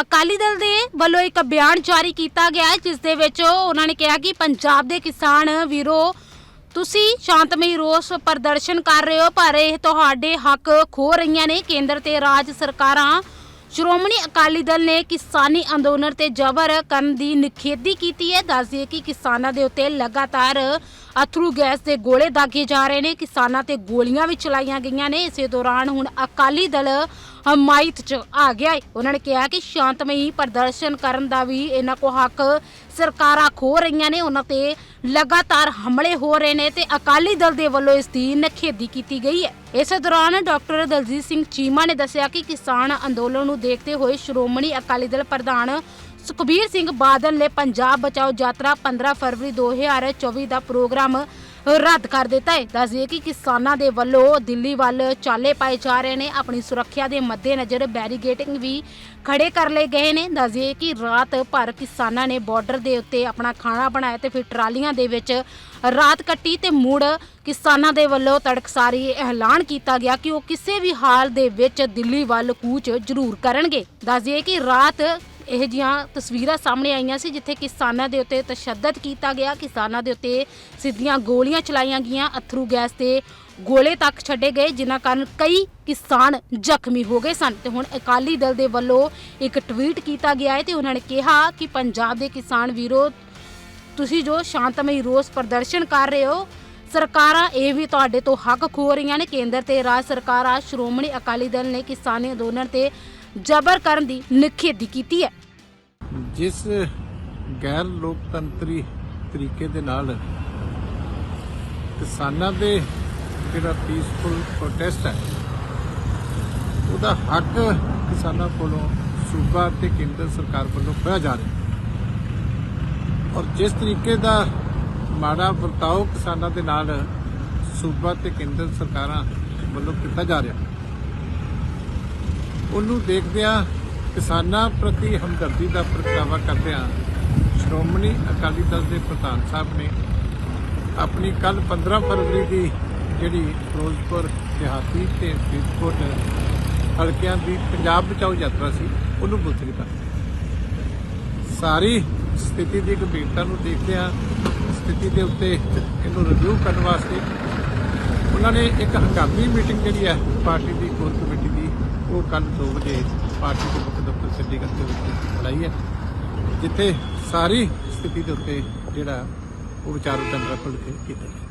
ਅਕਾਲੀ ਦਲ ਦੇ ਵੱਲੋਂ ਇੱਕ ਬਿਆਨ ਜਾਰੀ ਕੀਤਾ ਗਿਆ ਹੈ, ਜਿਸ ਦੇ ਵਿੱਚ ਉਹਨਾਂ ਨੇ ਕਿਹਾ ਕਿ ਪੰਜਾਬ ਦੇ ਕਿਸਾਨ ਵੀਰੋ ਤੁਸੀਂ ਸ਼ਾਂਤਮਈ ਰੋਸ ਪ੍ਰਦਰਸ਼ਨ ਕਰ ਰਹੇ ਹੋ ਪਰ ਇਹ ਤੁਹਾਡੇ ਹੱਕ ਖੋ ਰਹੀਆਂ ਨੇ। ਕੇਂਦਰ ਤੇ ਰਾਜ ਸਰਕਾਰਾਂ ਸ਼੍ਰੋਮਣੀ ਅਕਾਲੀ ਦਲ ਨੇ ਕਿਸਾਨੀ ਅੰਦੋਲਨ ਤੇ ਜ਼ਬਰ ਕਰਨ ਦੀ ਨਿਖੇਧੀ ਕੀਤੀ ਹੈ। ਦੱਸਦੀਏ ਕਿ ਕਿਸਾਨਾਂ ਦੇ ਉੱਤੇ ਲਗਾਤਾਰ ਅਥਰੂ ਗੈਸ ਦੇ ਗੋਲੇ ਦਾਗੇ ਜਾ ਰਹੇ ਨੇ। ਕਿਸਾਨਾਂ ਤੇ ਗੋਲੀਆਂ ਵੀ ਚਲਾਈਆਂ ਗਈਆਂ ਨੇ। ਇਸੇ ਦੌਰਾਨ ਹੁਣ ਅਕਾਲੀ ਦਲ ਹਮਾਇਤ 'ਚ ਆ ਗਿਆ ਹੈ ਉਹਨਾਂ ਨੇ ਕਿਹਾ ਕਿ ਸ਼ਾਂਤਮਈ ਪ੍ਰਦਰਸ਼ਨ ਕਰਨ ਦਾ ਵੀ ਇਹਨਾਂ ਕੋ ਹੱਕ ਸਰਕਾਰਾਂ ਖੋ ਰਹੀਆਂ ਨੇ। ਉਹਨਾਂ ਤੇ ਲਗਾਤਾਰ ਹਮਲੇ ਹੋ ਰਹੇ ਨੇ ਤੇ ਅਕਾਲੀ ਦਲ ਦੇ ਵੱਲੋਂ ਇਸ ਦੀ ਨਖੇਧੀ ਕੀਤੀ ਗਈ ਹੈ। ਇਸੇ ਦੌਰਾਨ ਡਾਕਟਰ ਦਲਜੀਤ ਸਿੰਘ ਚੀਮਾ ਨੇ ਦੱਸਿਆ ਕਿ ਕਿਸਾਨ ਅੰਦੋਲਨ ਨੂੰ ਦੇਖਦੇ ਹੋਏ ਸ਼੍ਰੋਮਣੀ ਅਕਾਲੀ ਦਲ ਪ੍ਰਧਾਨ ਸੁਖਬੀਰ ਸਿੰਘ ਬਾਦਲ ਨੇ ਪੰਜਾਬ ਬਚਾਓ ਯਾਤਰਾ 15 ਫਰਵਰੀ 2024 ਦਾ ਪ੍ਰੋਗਰਾਮ ਰੱਦ ਕਰ ਦਿੱਤਾ ਹੈ। ਦੱਸਦੀਏ ਕਿ ਕਿਸਾਨਾਂ ਦੇ ਵੱਲੋਂ ਦਿੱਲੀ ਵੱਲ ਚਾਲੇ ਪਾਏ ਜਾ ਰਹੇ ਨੇ। ਆਪਣੀ ਸੁਰੱਖਿਆ ਦੇ ਮੱਦੇਨਜ਼ਰ ਬੈਰੀਗੇਟਿੰਗ ਵੀ ਖੜੇ ਕਰ ਲਏ ਗਏ ਨੇ। ਦੱਸਦੀਏ ਕਿ ਰਾਤ ਭਰ ਕਿਸਾਨਾਂ ਨੇ ਬਾਰਡਰ ਦੇ ਉੱਤੇ ਆਪਣਾ ਖਾਣਾ ਬਣਾਇਆ ਤੇ ਫਿਰ ਟਰਾਲੀਆਂ ਦੇ ਵਿੱਚ ਰਾਤ ਕੱਟੀ ਤੇ ਮੁੜ ਕਿਸਾਨਾਂ ਦੇ ਵੱਲੋਂ ਤੜਕਸਾਰੀ ਐਲਾਨ ਕੀਤਾ ਗਿਆ ਕਿ ਉਹ ਕਿਸੇ ਵੀ ਹਾਲ ਦੇ ਵਿੱਚ ਦਿੱਲੀ ਵੱਲ ਕੂਚ ਜ਼ਰੂਰ ਕਰਨਗੇ। ਦੱਸਦੀਏ ਕਿ ਰਾਤ ਇਹ ਜੀਆਂ ਤਸਵੀਰਾਂ ਸਾਹਮਣੇ ਆਈਆਂ ਸੀ ਜਿੱਥੇ ਕਿਸਾਨਾਂ ਦੇ ਉੱਤੇ ਤਸ਼ੱਦਦ ਕੀਤਾ ਗਿਆ। ਕਿਸਾਨਾਂ ਦੇ ਉੱਤੇ ਸਿੱਧੀਆਂ ਗੋਲੀਆਂ ਚਲਾਈਆਂ ਗਈਆਂ। ਅਥਰੂ ਗੈਸ ਤੇ ਗੋਲੇ ਤੱਕ ਛੱਡੇ ਗਏ, ਜਿਨ੍ਹਾਂ ਕਾਰਨ ਕਈ ਕਿਸਾਨ ਜ਼ਖਮੀ ਹੋ ਗਏ ਸਨ। ਤੇ ਹੁਣ ਅਕਾਲੀ ਦਲ ਦੇ ਵੱਲੋਂ ਇੱਕ ਟਵੀਟ ਕੀਤਾ ਗਿਆ ਹੈ ਤੇ ਉਹਨਾਂ ਨੇ ਕਿਹਾ ਕਿ ਪੰਜਾਬ ਦੇ ਕਿਸਾਨ ਵੀਰੋ, ਤੁਸੀਂ ਜੋ ਸ਼ਾਂਤਮਈ ਰੋਸ ਪ੍ਰਦਰਸ਼ਨ ਕਰ ਰਹੇ ਹੋ, ਸਰਕਾਰਾਂ ਇਹ ਵੀ ਤੁਹਾਡੇ ਤੋਂ ਹੱਕ ਖੋ ਰਹੀਆਂ ਨੇ। ਕੇਂਦਰ ਤੇ ਰਾਜ ਸਰਕਾਰਾਂ, ਸ਼੍ਰੋਮਣੀ ਅਕਾਲੀ ਦਲ ਨੇ ਕਿਸਾਨੀ ਅੰਦੋਲਨ ਤੇ ਜ਼ਬਰ ਕਰਨ ਦੀ ਨਿਖੇਧੀ ਕੀਤੀ ਹੈ। ਜਿਸ ਗੈਰ ਲੋਕਤੰਤਰੀ ਤਰੀਕੇ ਦੇ ਨਾਲ ਕਿਸਾਨਾਂ ਦੇ ਜਿਹੜਾ ਪੀਸਫੁਲ ਪ੍ਰੋਟੈਸਟ ਹੈ, ਉਹਦਾ ਹੱਕ ਕਿਸਾਨਾਂ ਕੋਲੋਂ ਸੂਬਾ ਤੇ ਕੇਂਦਰ ਸਰਕਾਰ ਵੱਲੋਂ ਖੋਇਆ ਜਾ ਰਿਹਾ ਔਰ ਜਿਸ ਤਰੀਕੇ ਦਾ ਮਾੜਾ ਵਰਤਾਓ ਕਿਸਾਨਾਂ ਦੇ ਨਾਲ ਸੂਬਾ ਤੇ ਕੇਂਦਰ ਸਰਕਾਰਾਂ ਵੱਲੋਂ ਕੀਤਾ ਜਾ ਰਿਹਾ ਉਹਨੂੰ ਦੇਖਦਿਆਂ ਕਿਸਾਨਾਂ ਪ੍ਰਤੀ ਹਮਦਰਦੀ ਦਾ ਪ੍ਰਗਟਾਵਾ ਕਰਦਿਆਂ ਸ਼੍ਰੋਮਣੀ ਅਕਾਲੀ ਦਲ ਦੇ ਪ੍ਰਧਾਨ ਸਾਹਿਬ ਨੇ ਆਪਣੀ ਕੱਲ 15 ਫਰਵਰੀ ਦੀ ਜਿਹੜੀ ਫਿਰੋਜ਼ਪੁਰ, ਦਿਹਾਤੀ ਤੇ ਫਰੀਦਕੋਟ ਹਲਕਿਆਂ ਦੀ ਪੰਜਾਬ ਬਚਾਓ ਯਾਤਰਾ ਸੀ, ਉਹਨੂੰ ਮੁਲਤਵੀ ਕਰ ਸਾਰੀ ਸਥਿਤੀ ਦੀ ਗੰਭੀਰਤਾ ਨੂੰ ਦੇਖਦਿਆਂ ਸਥਿਤੀ ਦੇ ਉੱਤੇ ਇਹਨੂੰ ਰਿਵਿਊ ਕਰਨ ਵਾਸਤੇ ਉਹਨਾਂ ਨੇ ਇੱਕ ਹੰਗਾਮੀ ਮੀਟਿੰਗ ਜਿਹੜੀ ਹੈ, ਪਾਰਟੀ ਦੀ ਕੋਰ ਕਮੇਟੀ ਉਹ ਕੱਲ 2 ਵਜੇ ਪਾਰਟੀ ਦੇ ਮੁੱਖ ਦਫ਼ਤਰ ਚੰਡੀਗੜ੍ਹ ਦੇ ਵਿੱਚ ਲੜਾਈ ਹੈ, ਜਿੱਥੇ ਸਾਰੀ ਸਥਿਤੀ ਦੇ ਉੱਤੇ ਜਿਹੜਾ ਉਹ ਵਿਚਾਰ ਵਟਾਂਦਰਾ ਖੁੱਲ੍ਹ ਕੇ ਕੀਤਾ ਗਿਆ।